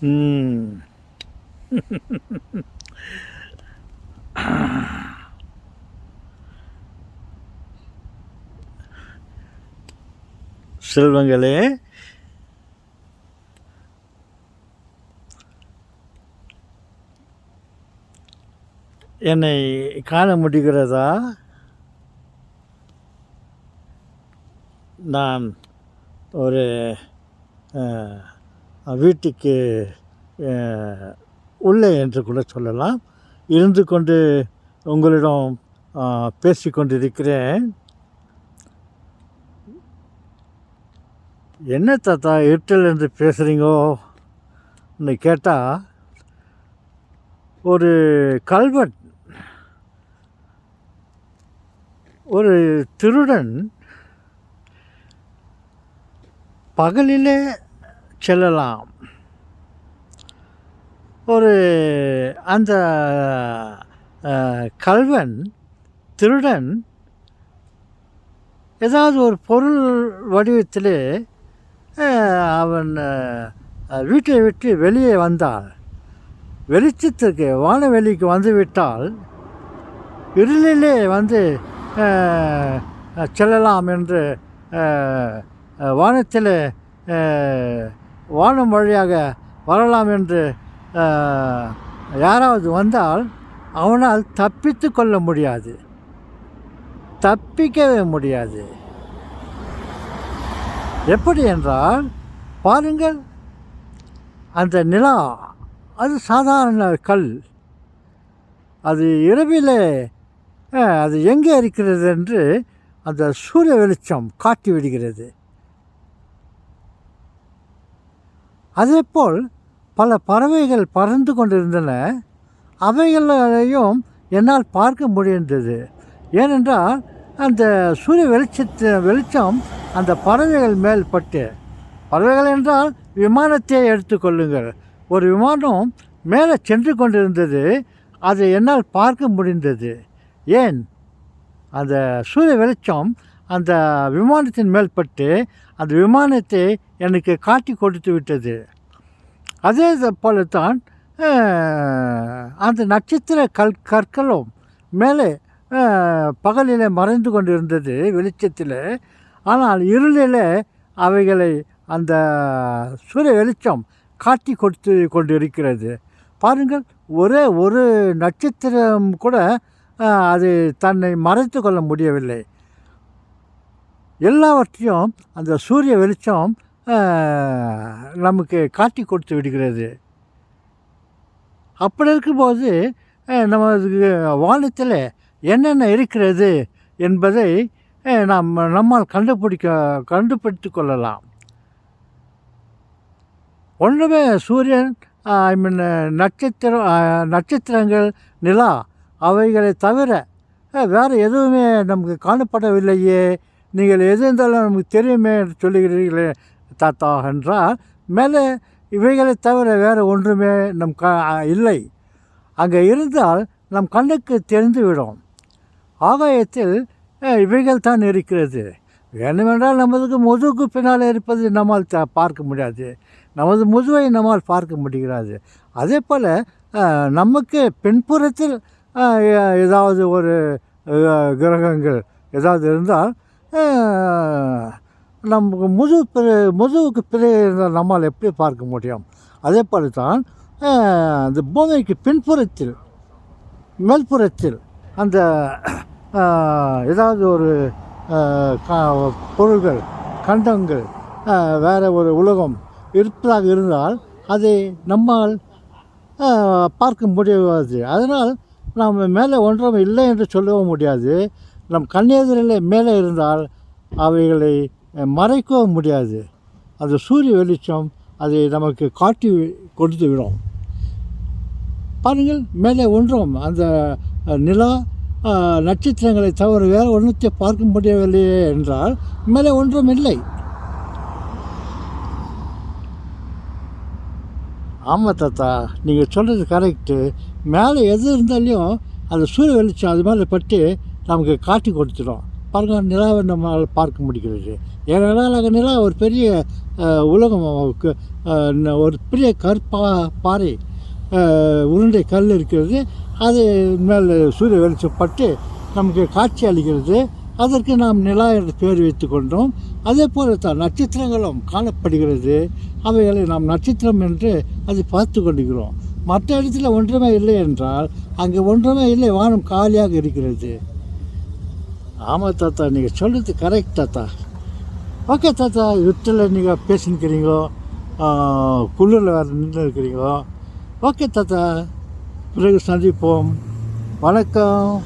ம். செல்வங்களே. என்னை காண முடிகிறதா? நான் ஒரு வீட்டுக்கு உள்ளே என்று கூட சொல்லலாம். இருந்து கொண்டு உங்களிடம் பேசி கொண்டிருக்கிறேன். என்ன தாத்தா இருட்டில் இருந்து பேசுகிறீங்கோன்னு கேட்டால் ஒரு கல்வன் ஒரு திருடன் பகலிலே செல்லலாம். ஒரு அந்த கல்வன் திருடன் ஏதாவது ஒரு பொருள் வடிவத்திலே அவன் வீட்டை விட்டு வெளியே வந்தால் வெளிச்சத்துக்கு வானவெளிக்கு வந்து விட்டால் இருளிலே வந்து செல்லலாம் என்று வானத்தில் வானம் வழியாக வரலாம் என்று யாராவது வந்தால் அவனால் தப்பித்து கொள்ள முடியாது. தப்பிக்கவே முடியாது. எப்படி என்றால் பாருங்கள் அந்த நிலா அது சாதாரண கல். அது இரவிலே அது எங்கே இருக்கிறது என்று அந்த சூரிய வெளிச்சம் காட்டி விடுகிறது. அதேபோல் பல பறவைகள் பறந்து கொண்டிருந்தன. அவைகளையும் என்னால் பார்க்க முடிந்தது. ஏனென்றால் அந்த சூரிய வெளிச்சத்து வெளிச்சம் அந்த பறவைகள் மேல் பட்டு பறவைகள் என்றால் விமானத்தை எடுத்துக்கொள்ளுங்கள் ஒரு விமானம் மேலே சென்று கொண்டிருந்தது அதை என்னால் பார்க்க முடிந்தது. ஏன்? அந்த சூரிய வெளிச்சம் அந்த விமானத்தின் மேல் பட்டு அந்த விமானத்தை எனக்கு காட்டி கொடுத்து விட்டது. அதே போல தான் அந்த நட்சத்திர கல் கற்களும் மேலே பகலில் பகலிலே மறைந்து கொண்டிருந்தது வெளிச்சத்தில். ஆனால் இருளில் அவைகளை அந்த சூரிய வெளிச்சம் காட்டி கொடுத்து கொண்டு இருக்கிறது பாருங்கள் ஒரே ஒரு நட்சத்திரம் கூட அது தன்னை மறைத்து கொள்ள முடியவில்லை. எல்லாவற்றையும் அந்த சூரிய வெளிச்சம் நமக்கு காட்டி கொடுத்து விடுகிறது. அப்படி இருக்கும்போது நமது வானத்தில் என்னென்ன இருக்கிறது என்பதை நாம் நம்மால் கண்டுபிடிக்க கண்டுபிடித்து கொள்ளலாம். ஒன்றுமே சூரியன் ஐ மீன் நட்சத்திரம் நட்சத்திரங்கள் நிலா அவைகளை தவிர வேறு எதுவுமே நமக்கு காணப்படவில்லையே நீங்கள் எது இருந்தாலும் நமக்கு தெரியுமே என்று சொல்லுகிறீர்களே தாத்தா என்றால் மேலே இவைகளை தவிர வேறு ஒன்றுமே நம் க இல்லை. அங்கே இருந்தால் நம் கண்ணுக்கு தெரிந்துவிடும். ஆகாயத்தில் இவைகள் தான் இருக்கிறது. வேண்டுமென்றால் நமதுக்கு முதுகுக்கு பின்னால் இருப்பது நம்மால் த பார்க்க முடியாது. நமது முதுவை நம்மால் பார்க்க முடிகிறது. அதே போல் நமக்கு பின்புறத்தில் ஏதாவது ஒரு கிரகங்கள் ஏதாவது இருந்தால் நமக்கு முதுகு பிற முதுகுக்கு பிறகு இருந்தால் நம்மால் எப்படி பார்க்க முடியும்? அதே போல தான் அந்த பூமிக்கு பின்புறத்தில் மேல்புறத்தில் அந்த ஏதாவது ஒரு க- பொருள்கள் கண்டங்கள் வேறு ஒரு உலகம் இருப்பதாக இருந்தால் அதை நம்மால் பார்க்க முடியாது. அதனால் நாம் மேலே ஒன்றும் இல்லை என்று சொல்லவும் முடியாது. நம் கண்ணெதிரிலே மேலே இருந்தால் அவைகளை மறைக்கவும் முடியாது. அது சூரிய வெளிச்சம் அதை நமக்கு காட்டி கொடுத்து விடும். பாருங்கள் மேலே ஒன்றும் அந்த நிலா நட்சத்திரங்களை தவிர வேறு ஒன்றத்தை பார்க்க முடியவில்லையே என்றால் மேலே ஒன்றும் இல்லை. ஆமாம் தாத்தா நீங்கள் சொல்கிறது கரெக்டு மேலே எது இருந்தாலையும் அந்த சூரிய வெளிச்சம் அது மேலே பட்டு நமக்கு காட்டி கொடுத்துடும் பாருங்கள் நிலாவை நம்மளால் பார்க்க முடிகிறது. ஏனென்றால் அங்கே நிலா ஒரு பெரிய உலகம் ஒரு பெரிய கற்பா பாறை உருண்டை கல் இருக்கிறது. அது மேலே சூரிய வெளிச்சப்பட்டு நமக்கு காட்சி அளிக்கிறது. அதற்கு நாம் நிலா என்று பேர் வைத்து கொண்டோம். அதே போல தான் நட்சத்திரங்களும் காணப்படுகிறது. அவைகளை நாம் நட்சத்திரம் என்று அதை பார்த்து கொண்டிருக்கிறோம். மற்ற இடத்துல ஒன்றுமே இல்லை என்றால் அங்கே ஒன்றுமே இல்லை வானம் காலியாக இருக்கிறது. ஆமாம் தாத்தா நீங்கள் சொல்கிறது கரெக்ட் தாத்தா. ஓகே தாத்தா யுத்தில் நீங்கள் பேசினுக்கிறீங்களோ குளிரில் வேறு நின்று இருக்கிறீங்களோ ஓகே தாத்தா. பிறகு சந்திப்போம். வணக்கம்.